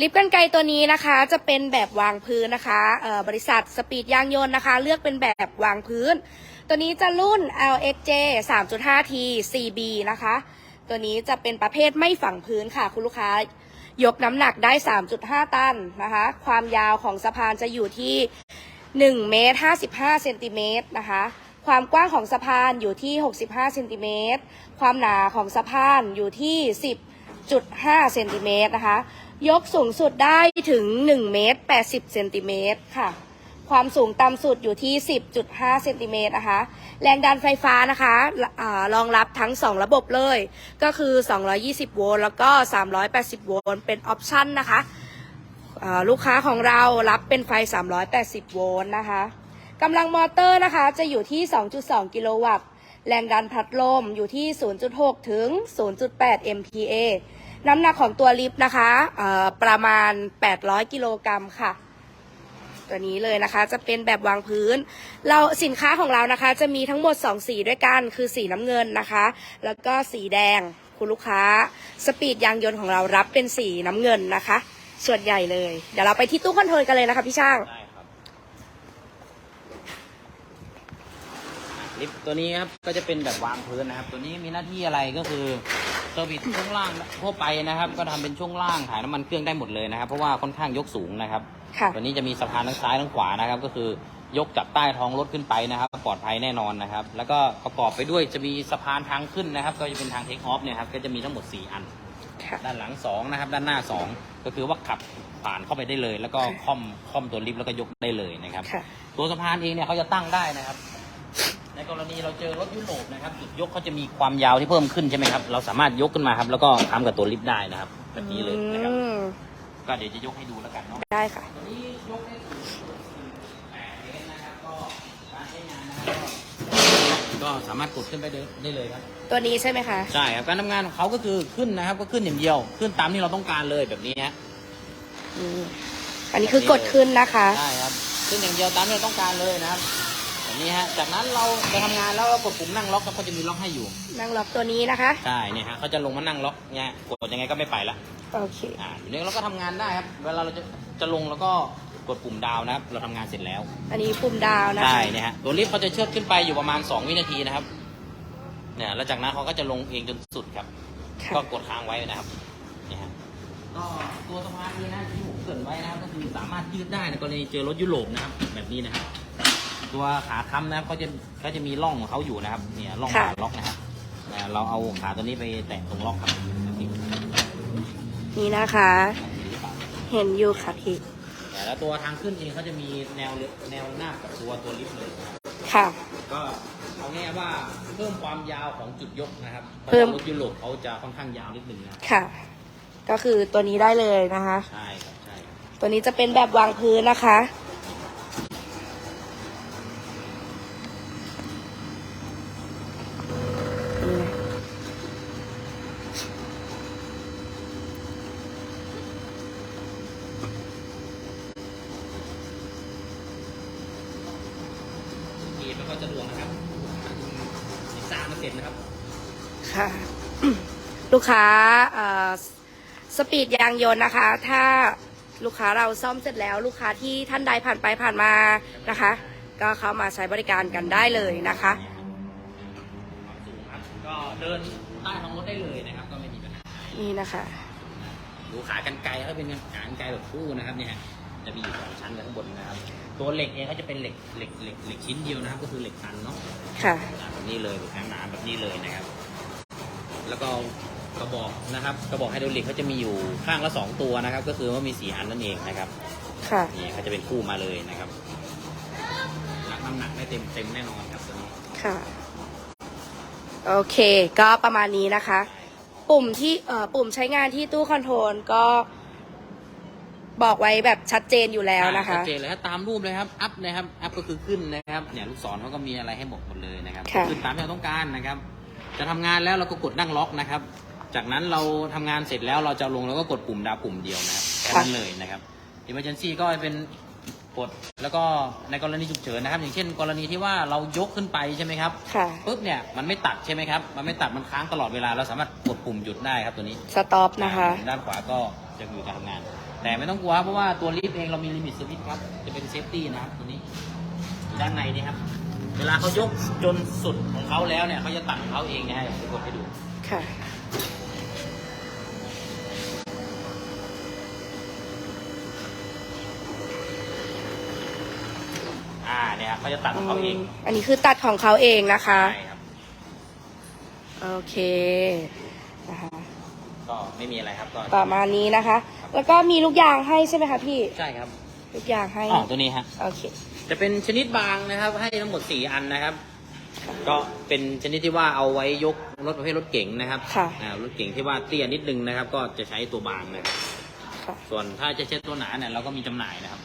ลิฟต์กันไกลตัวนี้นะคะจะเป็นแบบวางพื้นนะคะบริษัทสปีดยางยนต์นะคะ เลือกเป็นแบบวางพื้น ตัวนี้จะรุ่น LXJ 3.5T CB นะคะ ตัวนี้จะเป็นประเภทไม่ฝังพื้นค่ะคุณลูกค้ายกน้ำหนักได้ 3.5 ตันนะคะ ความยาวของสะพานจะอยู่ที่1เมตร55เซนติเมตรนะคะ ความกว้างของสะพานอยู่ที่ 65เซนติเมตร ความหนาของสะพานอยู่ที่ 10.5เซนติเมตรนะคะ ยกสูงสุดได้ถึง1เมตร80เซนติเมตรค่ะ ความสูงต่ำสุดอยู่ที่ 10.5เซนติเมตรนะคะ แรงดันไฟฟ้านะคะอารองรับทั้ง 2 ระบบเลย ก็คือ 220 โวลต์แล้วก็ 380 โวลต์เป็นออปชั่นนะคะลูกค้าของเรารับเป็นไฟ 380 โวลต์นะคะกำลังมอเตอร์นะคะจะอยู่ที่ 2.2 กิโลวัตต์ แรงดันพัดลมอยู่ที่ 0.6 ถึง 0.8 MPa น้ำหนักของตัวลิฟต์นะคะประมาณ 800 กิโลกรัมค่ะ ตัวนี้เลยนะคะจะเป็นแบบวางพื้น เราสินค้าของเรานะคะ จะมีทั้งหมด 2 สีด้วยกัน คือสีน้ำเงินนะคะ แล้วก็สีแดงคุณลูกค้า สปีดยางยนต์ของเรารับเป็นสีน้ำเงินนะคะ ส่วนใหญ่เลย เดี๋ยวเราไปที่ตู้คอนโทรลกันเลยนะคะพี่ช่าง ได้ครับอะ ลิฟต์ตัวนี้ครับก็จะเป็นแบบวางพื้นนะครับ ตัวนี้มีหน้าที่อะไรก็คือเซอร์วิสช่วงล่างทั่วไปนะครับ ก็ทำเป็นช่วงล่างถ่ายน้ำมันเครื่องได้หมดเลยนะครับ เพราะว่าค่อนข้างยกสูงนะครับค่ะตัวนี้จะมีสะพานทั้งซ้ายทั้งขวานะครับ ก็คือยกจากใต้ท้องรถขึ้นไปนะครับปลอดภัยแน่นอนนะครับ แล้วก็ประกอบไปด้วยจะมีสะพานทางขึ้นนะครับ ก็จะเป็นทางเทคออฟเนี่ยครับก็จะมีทั้งหมด 4 อันค่ะด้านหลังสองนะครับ ด้านหน้าสองก็คือว่าขับผ่านเข้าไปได้เลย แล้วก็ค่อมค่อมตัวลิฟต์แล้วก็ยกได้เลยนะครับค่ะตัวสะพานเองเนี่ยเขาจะตั้งได้นะครับในกรณี เราเจอรถยุโรปนะครับจุดยกเขาจะมีความยาวที่เพิ่มขึ้นใช่ไหมครับ เราสามารถยกขึ้นมาครับ แล้วก็ทำกับตัวลิฟต์ได้นะครับแบบนี้เลยนะครับ อืมก็เดี๋ยวจะยกให้ดูแล้วกันเนาะ ได้ค่ะ ตัวนี้ยกได้ถึงแปดเมตรนะครับ ก็การใช้งานนะครับก็ก็สามารถกดขึ้นไปได้ได้เลยครับ ตัวนี้ใช่ไหมคะ ใช่ครับการทำงานของเขาก็คือขึ้นนะครับ ก็ขึ้นอย่างเดียว ขึ้นตามที่เราต้องการเลยแบบนี้ฮะ อืมอันนี้คือกดขึ้นนะคะใช่ครับ ขึ้นอย่างเดียวตามที่เราต้องการเลยนะครับแบบ นี้ฮะ จากนั้นเราจะทำงานแล้วเรากดปุ่มนั่งล็อกครับเขาจะมีล็อกให้อยู่ นั่งล็อกตัวนี้นะคะ ใช่เนี่ยฮะเขาจะลงมานั่งล็อกเนี่ยกดยังไงก็ไม่ไปละโอเค อ่าทีนี้เราก็ทำงานได้ครับ เวลาเราจะจะลงแล้วก็กดปุ่มดาวน์นะครับ เราทำงานเสร็จแล้ว อันนี้ปุ่มดาวนะใช่คะเนี่ยฮะ ตัวลิฟต์เขาจะเชือดขึ้นไปอยู่ประมาณ 2 วินาทีนะครับ เนี่ย แล้วจากนั้นเขาก็จะลงเองจนสุดครับ ค่ะ ก็กดค้างไว้นะครับ เนี่ยฮะ ก็ตัวสะพานนี้นะที่ผมเกรินไว้นะครับ ก็คือสามารถยืดได้ในกรณีเจอรถยุโรปนะครับ แบบนี้นะครับ ตัวขาค้ำนะครับก็จะก็จะมีร่องของเขาอยู่นะครับ เนี่ยร่องขาล็อกนะครับอ่าเราเอาขาตัวนี้ไปแตะตรงล็อกครับแบบนี้นี่นะคะ เห็นอยู่ค่ะพี่ แต่แล้วตัวทางขึ้นเองเขาจะมีแนวแนวหน้ากับตัวตัวลิฟต์เลยนะครับค่ะ ก็เอาง่ายๆว่าเพิ่มความยาวของจุดยกนะครับเพิ่ม พราะว่ารถยุโรปเขาจะค่อนข้างยาวนิดนึงนะครับค่ะ ก็คือตัวนี้ได้เลยนะคะ ใช่ครับใช่ครับตัวนี้จะเป็นแบบวางพื้นนะคะ เกียร์ไม่ค่อยสะดวกนะครับอีกสามมาเสร็จนะครับ ค่ะ ลูกค้าเอ่อสปีดยางยนต์นะคะ ถ้าลูกค้าเราซ่อมเสร็จแล้ว ลูกค้าที่ท่านใดผ่านไปผ่านมานะคะ ก็เข้ามาใช้บริการกันได้เลยนะคะความสูงครับก็เดินใต้ท้องรถได้เลยนะครับ ก็ไม่มีปัญหานี่นะคะ ดูขากันไกลเขาเป็นขากันไกลแบบคู่นะครับเนี่ยฮะ จะมีอยู่สองชั้นเลยข้างบนนะครับ ตัวเหล็กเองเขาจะเป็นเหล็กเหล็กเหล็กเหล็กชิ้นเดียวนะครับ ก็คือเหล็กตันเนาะค่ะ แบบนี้เลยหนาๆแบบนี้เลยนะครับ แล้วก็กระบอกนะครับกระบอกไฮดรอลิกเขาจะมีอยู่ข้างละสองตัวนะครับ ก็คือว่ามีสีอันนั่นเองนะครับค่ะ นี่เขาจะเป็นคู่มาเลยนะครับรับน้ำหนักได้เต็มเต็มแน่นอนครับตัวนี้ค่ะ โอเค ก็ประมาณนี้นะคะ ปุ่มที่เอ่อปุ่มใช้งานที่ตู้คอนโทรลก็ บอกไว้แบบชัดเจนอยู่แล้วนะคะ ชัดเจนเลยครับตามรูปเลยครับ อัพนะครับ อัพก็คือขึ้นนะครับ เนี่ยลูกศรเขาก็มีอะไรให้บอกหมดเลยนะครับ ค่ะ ขึ้นตามที่เราต้องการนะครับ จะทำงานแล้วเราก็กดนั่งล็อกนะครับ จากนั้นเราทำงานเสร็จแล้วเราจะลงเราก็กดปุ่มดาวปุ่มเดียวนะครับแค่นั้นเลยนะครับ emergency ก็เป็นกดแล้วก็ในกรณีฉุกเฉินนะครับ อย่างเช่น กรณีที่ว่าเรายกขึ้นไปใช่ไหมครับ ค่ะ ปุ๊บเนี่ยมันไม่ตัดใช่ไหมครับ มันไม่ตัดมันค้างตลอดเวลา เราสามารถกดปุ่มหยุดได้ครับตัวนี้ สต็อปนะคะ ด้านขวาก็จะอยู่การทำงาน แต่ไม่ต้องกลัวครับเพราะว่าตัวลิฟต์เองเรามีลิมิตสวิตช์ครับ จะเป็นเซฟตี้นะครับตัวนี้อยู่ด้านในนี่ครับ เวลาเขายกจนสุดของเขาแล้วเนี่ยเขาจะตัดของเขาเองนะฮะเดี๋ยวผมกดให้ดู ค่ะ อ่าเนี่ยครับเขาจะตัดของเขาเองอันนี้คือตัดของเขาเองนะคะ ใช่ครับ โอเคนะคะ ก็ไม่มีอะไรครับก็ประมาณนี้นะคะ แล้วก็มีลูกยางให้ใช่ไหมคะพี่ ใช่ครับลูกยางให้อ๋อตัวนี้ฮะโอเค จะเป็นชนิดบางนะครับ ให้ทั้งหมดสี่อันนะครับ ก็เป็นชนิดที่ว่าเอาไว้ยกรถประเภทรถเก๋งนะครับค่ะอ่ารถเก๋งที่ว่าเตี้ยนิดนึงนะครับ ก็จะใช้ตัวบางนะครับค่ะส่วนถ้าจะใช้ตัวหนาเนี่ยเราก็มีจำหน่ายนะครับ